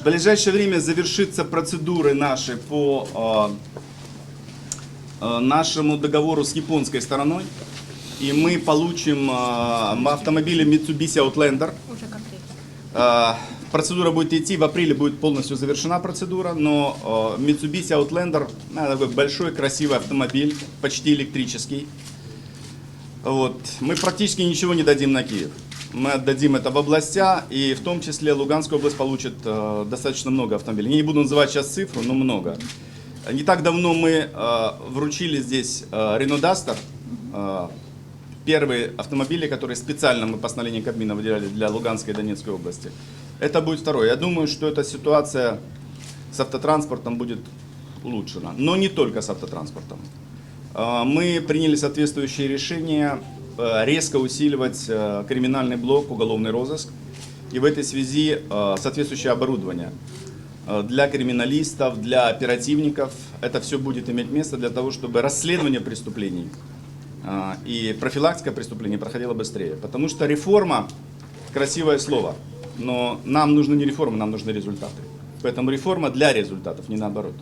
В ближайшее время завершится процедуры наши по э, э, нашему договору с японской стороной. И мы получим э, автомобили Mitsubishi Outlander. Уже конкретно. Процедура будет идти, в апреле будет полностью завершена процедура, но Mitsubishi Outlander такой большой красивый автомобиль, почти электрический. Вот. Мы практически ничего не дадим на Киев. Мы отдадим это в областя, и в том числе Луганская область получит э, достаточно много автомобилей. Я не буду называть сейчас цифру, но много. Не так давно мы э, вручили здесь э, Renault Duster, э, первые автомобили, которые специально мы постановлением Кабмина выделяли для Луганской и Донецкой области. Это будет второе. Я думаю, что эта ситуация с автотранспортом будет улучшена. Но не только с автотранспортом. Э, Мы приняли соответствующие решения резко усиливать э, криминальный блок, уголовный розыск. И в этой связи э, соответствующее оборудование э, для криминалистов, для оперативников. Это все будет иметь место для того, чтобы расследование преступлений э, и профилактика преступлений проходила быстрее. Потому что реформа – красивое слово, но нам нужны не реформы, нам нужны результаты. Поэтому реформа для результатов, не наоборот.